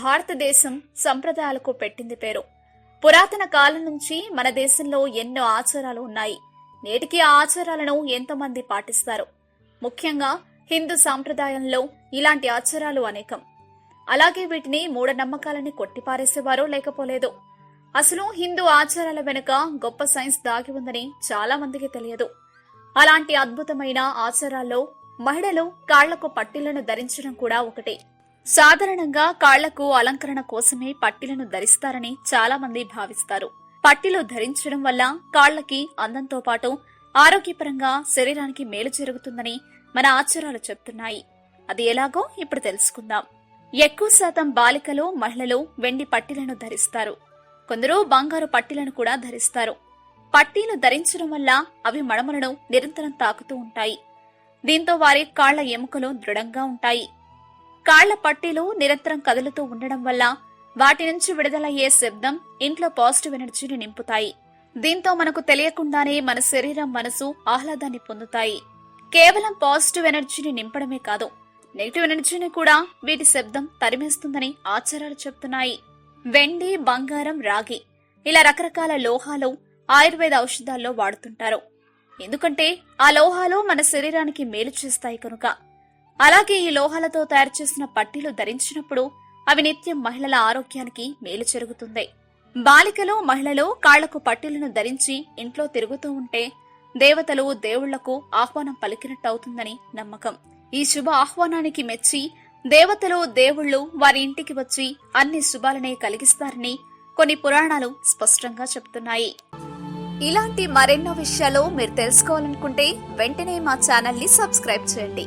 భారతదేశం సంప్రదాయాలకు పెట్టింది పేరు. పురాతన కాలం నుంచి మన దేశంలో ఎన్నో ఆచారాలు ఉన్నాయి. నేటికి ఆ ఆచారాలను ఎంతమంది పాటిస్తారు. ముఖ్యంగా హిందూ సాంప్రదాయంలో ఇలాంటి ఆచారాలు అనేకం. అలాగే వీటిని మూఢనమ్మకాలని కొట్టిపారేసేవారో లేకపోలేదు. అసలు హిందూ ఆచారాల వెనుక గొప్ప సైన్స్ దాగి ఉందని చాలా మందికి తెలియదు. అలాంటి అద్భుతమైన ఆచారాల్లో మహిళలు కాళ్ళకు పట్టీలను ధరించడం కూడా ఒకటి. సాధారణంగా కాళ్ళకు అలంకరణ కోసమే పట్టీలను ధరిస్తారని చాలా మంది భావిస్తారు. పట్టీలు ధరించడం వల్ల కాళ్ళకి అందంతో పాటు ఆరోగ్యపరంగా శరీరానికి మేలు జరుగుతుందని మన ఆచారాలు చెప్తున్నాయి. అది ఎలాగో ఇప్పుడు తెలుసుకుందాం. ఎక్కువ శాతం బాలికలు మహిళలు వెండి పట్టీలను ధరిస్తారు. కొందరు బంగారు పట్టీలను కూడా ధరిస్తారు. పట్టీలు ధరించడం వల్ల అవి మడమలను నిరంతరం తాకుతూ ఉంటాయి. దీంతో వారి కాళ్ళ ఎముకలు దృఢంగా ఉంటాయి. కాళ్ళ పట్టీలు నిరంతరం కదులుతూ ఉండడం వల్ల వాటి నుంచి విడుదలయ్యే శబ్దం ఇంట్లో పాజిటివ్ ఎనర్జీని నింపుతాయి. దీంతో మనకు తెలియకుండానే మన శరీరం మనసు ఆహ్లాదాన్ని పొందుతాయి. కేవలం పాజిటివ్ ఎనర్జీని నింపడమే కాదు నెగిటివ్ ఎనర్జీని కూడా వీటి శబ్దం తరిమేస్తుందని ఆచారాలు చెప్తున్నాయి. వెండి బంగారం రాగి ఇలా రకరకాల లోహాలు ఆయుర్వేద ఔషధాల్లో వాడుతుంటారు. ఎందుకంటే ఆ లోహాలు మన శరీరానికి మేలు చేస్తాయి కనుక. అలాగే ఈ లోహాలతో తయారు చేసిన పట్టీలు ధరించినప్పుడు అవి నిత్యం మహిళల ఆరోగ్యానికి మేలు జరుగుతుంది. బాలికలు మహిళలు కాళ్ళకు పట్టీలను ధరించి ఇంట్లో తిరుగుతూ ఉంటే దేవతలు దేవుళ్ళకు ఆహ్వానం పలికినట్టు అవుతుందని నమ్మకం. ఈ శుభ ఆహ్వానానికి మెచ్చి దేవతలు దేవుళ్ళు వారి ఇంటికి వచ్చి అన్ని శుభాలనే కలిగిస్తారని కొన్ని పురాణాలు స్పష్టంగా చెప్తున్నాయి ఇలాంటి మరెన్నో విషయాలు మీరు తెలుసుకోవాలనుకుంటే వెంటనే మా ఛానల్ని సబ్స్క్రైబ్ చేయండి.